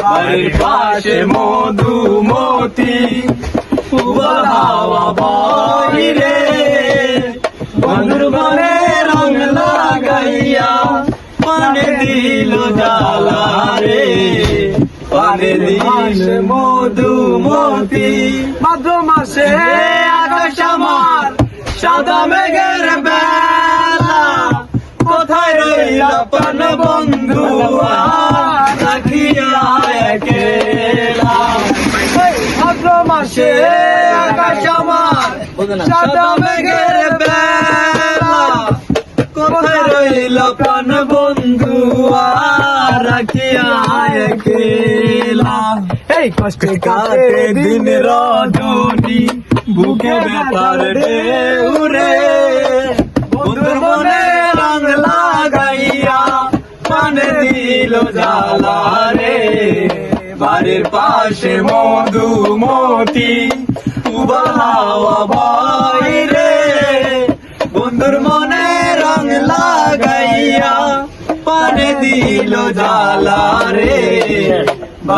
বাড়ির পাশে মধুমতি হাওয়া বাইরে বন্ধুর মনে রং লাগাইয়া পানে দিল জ্বালা রে। পানে দিল মধুমতি ভাদ্র মাসে আকাশ আমার, সাদা মেঘের বেলা। কোথায় রইল পান বন্ধু আর? মাসে আকাশ আমার সাদা মেঘের বেলা। কোথায় রইল প্রাণ বন্ধু আর রাখিয়া একেলা এই কষ্টে কাটে দিন রজনী বুকে বেতার ঢেউরে বন্ধুর মনে রং লাগাইয়া পানে দিল জ্বালা রে বাড়ির পাশে মধুমতি মতি রে। বন্ধুর মনে রং লাগাইয়া পানে দিল জালা রে।